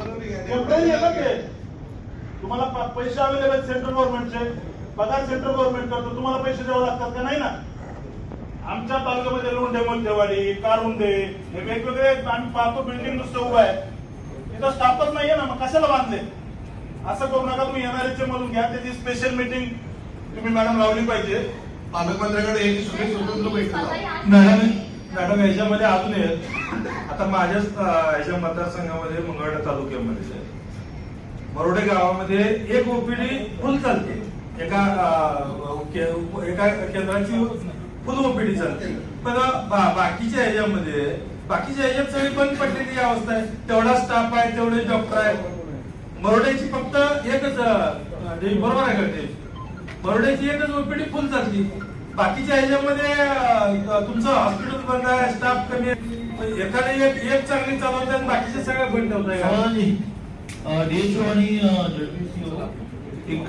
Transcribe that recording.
आहे ना ते. तुम्हाला पैसे अवेलेबल सेंट्रल गव्हर्नमेंटचे पगार सेंट्रल गव्हर्नमेंट करतो. तुम्हाला पैसे द्यावे लागतात का? नाही ना. आमच्या तालुक्यामध्ये लोंढे मोलतेवाडी कारउंडे हे वेगवेगळे आम्ही पाहतो बिल्डिंग नुसतं उभं आहे. तिथं स्टाफच नाहीये ना. मग कशाला बांधले? असं करू नका. तुम्ही एनआरएच मधून घ्या. त्याची स्पेशल मीटिंग तुम्ही मॅडम लावली पाहिजे. पालकमंत्र्याकडे याची सगळी स्वतंत्र बैठक लावा. मॅडम याच्यामध्ये अजून आता माझ्याच याच्या मतदारसंघामध्ये मंगळवेढा तालुक्यामध्ये. मरोडे गावामध्ये एक ओपीडी फुल चालते. एका एका केंद्राची फुल ओपीडी चालते. पण बाकीच्या ह्याच्यामध्ये बाकीच्या ह्याच्यात सगळी बंद पडलेली अवस्था आहे. तेवढा स्टाफ आहे तेवढे डॉक्टर आहे. मरोड्याची फक्त एकच बरोबर आहे का ते? बरोड्याची एकच ओपीडी फुल चालती. बाकीच्या ह्याच्यामध्ये तुमचं हॉस्पिटल बंद आहे स्टाफ कमी आहे. एखादे एक एक चांगली चालवते आणि बाकीचे सगळ्या बंद? सवाल डीएचओ आणि एक